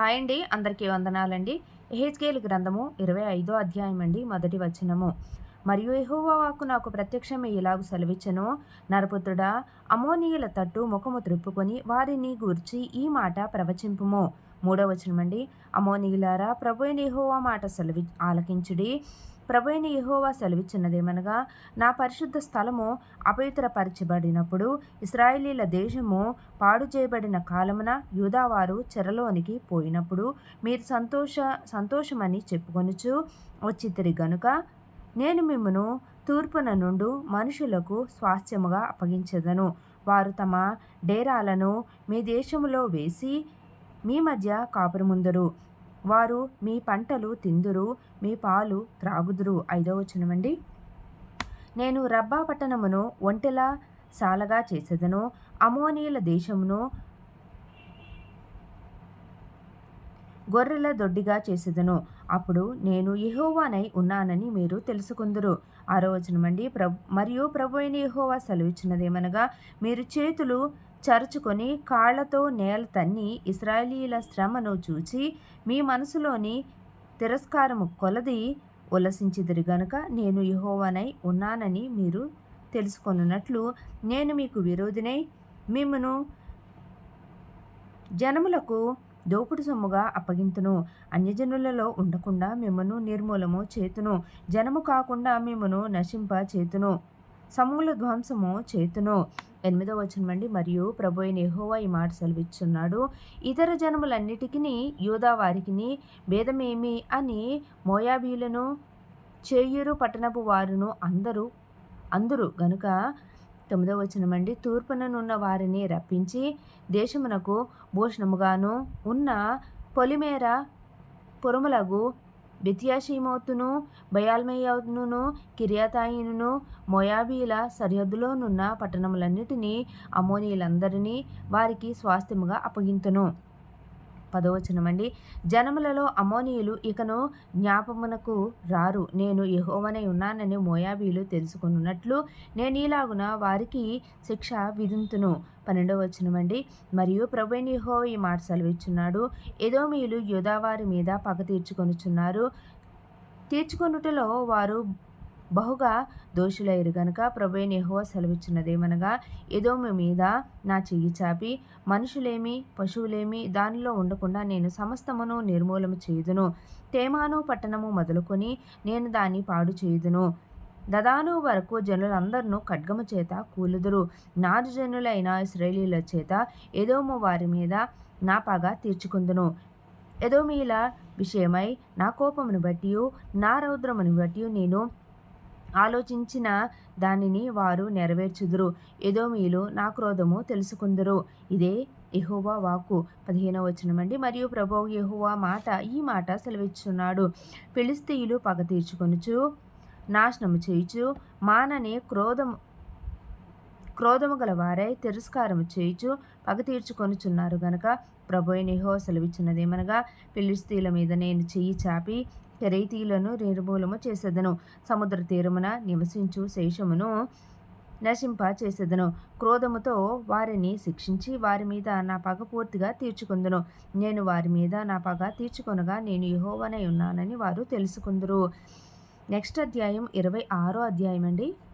Hi అండి అందరికీ వందనాలండి. ఎహెచ్కేల్ గ్రంథము ఇరవై ఐదో అధ్యాయం అండి మొదటి వచనము. మరియు ఎహోవా వాకు నాకు ప్రత్యక్షమే ఇలాగు సెలవిచ్చను. నరపుత్రుడా అమోనీయుల తట్టు ముఖము త్రిప్పుకొని వారిని గూర్చి ఈ మాట ప్రవచింపుము. మూడవ వచనం అండి అమోనీయులారా ప్రభు ఎహోవా మాట సెలవి ఆలకించుడి. ప్రభైన యహోవా సెలవిచ్చినదేమనగా నా పరిశుద్ధ స్థలము అపవిత్రపరచబడినప్పుడు ఇస్రాయేలీల దేశము పాడు చేయబడిన కాలమున యూదావారు చెరలోనికి పోయినప్పుడు మీరు సంతోష సంతోషమని చెప్పుకొనుచు వచ్చితిరి గనుక నేను మిమ్మను తూర్పున నుండు మనుషులకు స్వాస్థ్యముగా అప్పగించదను. వారు తమ డేరాలను మీ దేశములో వేసి మీ మధ్య కాపురముందరు. వారు మీ పంటలు తిందురు మీ పాలు త్రాగుదురు. ఐదో వచనమండి నేను రబ్బా పట్టణమును ఒంటెల సాలగా చేసేదను అమోనీయుల దేశమును గొర్రెల దొడ్డిగా చేసేదను. అప్పుడు నేను యహోవానై ఉన్నానని మీరు తెలుసుకుందరు. ఆరో వచనమండి ప్రభు మరియు ప్రభు అయిన యహోవా సెలవిచ్చినదేమనగా మీరు చేతులు చరుచుకొని కాళ్ళతో నేల తన్ని ఇస్రాయలీల శ్రమను చూచి మీ మనసులోని తిరస్కారము కొలది ఉల్లసించిదిరి గనుక నేను యహోవనై ఉన్నానని మీరు తెలుసుకొనున్నట్లు నేను మీకు విరోధినై మిమ్మను జనములకు దోపుడు సొమ్ముగా అప్పగింతును. అన్యజనులలో ఉండకుండా మిమ్మను నిర్మూలము చేతును. జనము కాకుండా మిమ్మను నశింప చేతును. సమూల ధ్వంసము చేతును. ఎనిమిదో వచనమండి. మరియు ప్రభు అయిన ఈ మాట సెలవిచ్చున్నాడు. ఇతర జనములన్నిటికీ యూదా వారికిని భేదమేమి అని మోయాబీలను చేయూరు పట్టణపు వారును అందరూ అందరూ గనుక తొమ్మిదవ వచనమండి. తూర్పుననున్న వారిని రప్పించి దేశమునకు భూషణముగాను ఉన్న పొలిమేర పొరుములగు బిత్యాషీమోతును బయాల్మయ్యను కిరియాతాయిను మోయాబీల సరిహద్దులోనున్న పట్టణములన్నిటినీ అమోనీయులందరినీ వారికి స్వాస్థ్యముగా అప్పగింతును. పదవచనమండి. జనములలో అమోనీయులు ఇకను జ్ఞాపమునకు రారు. నేను యహోవనై ఉన్నానని మోయాబీలు తెలుసుకున్నట్లు నేను ఇలాగున వారికి శిక్ష విధింతును. పన్నెండవ వచనమండి మరియు ప్రభుని యహో ఈ మాట సెలవిచ్చున్నాడు. ఎదోమీయులు యోధావారి మీద పగ తీర్చుకొనుచున్నారు. తీర్చుకొనుటలో వారు బహుగా దోషులైరు గనుక ప్రభు నెహో సెలవిచ్చినదేమనగా ఎదోమి మీద నా చెయ్యి చాపి మనుషులేమి పశువులేమి దానిలో ఉండకుండా నేను సమస్తమును నిర్మూలన చేయుదును. తేమాను పట్టణము మొదలుకొని నేను దాన్ని పాడు చేయుదును. దదాను వరకు జనులందరినూ ఖడ్గము చేత కూలుదురు. నాదు జనులైన ఇస్రాయేలీల చేత ఏదోము వారి మీద నా పగ తీర్చుకుందును. ఎదోమీల విషయమై నా కోపమును బట్టి నా రౌద్రమును బట్టి నేను ఆలోచించిన దానిని వారు నెరవేర్చుదురు. ఎదోమీలు నా క్రోధము తెలుసుకుందరు. ఇదే ఎహోవా వాకు పదిహేనవ వచనమండి మరియు ప్రభు యహోవా మాట ఈ మాట సెలవిచ్చున్నాడు ఫిలిస్తీయులు పగ తీర్చుకొనుచు నాశనము చేయుచు మానని క్రోధము క్రోధము గల వారై తిరస్కారము చేయుచు పగ తీర్చుకొనుచున్నారు గనక ప్రభు నిహో సెలవిచ్చినదేమనగా ఫిలిస్తీన్ల మీద నేను చెయ్యి చాపి కెరైతీలను నిర్మూలము చేసేదను. సముద్ర తీరమున నివసించు శేషమును నశింప చేసేదను. క్రోధముతో వారిని శిక్షించి వారి మీద నా పగ పూర్తిగా తీర్చుకుందును. నేను వారి మీద నా పగ తీర్చుకొనగా నేను యహోవనై ఉన్నానని వారు తెలుసుకుందరు. నెక్స్ట్ అధ్యాయం ఇరవై ఆరో అధ్యాయం అండి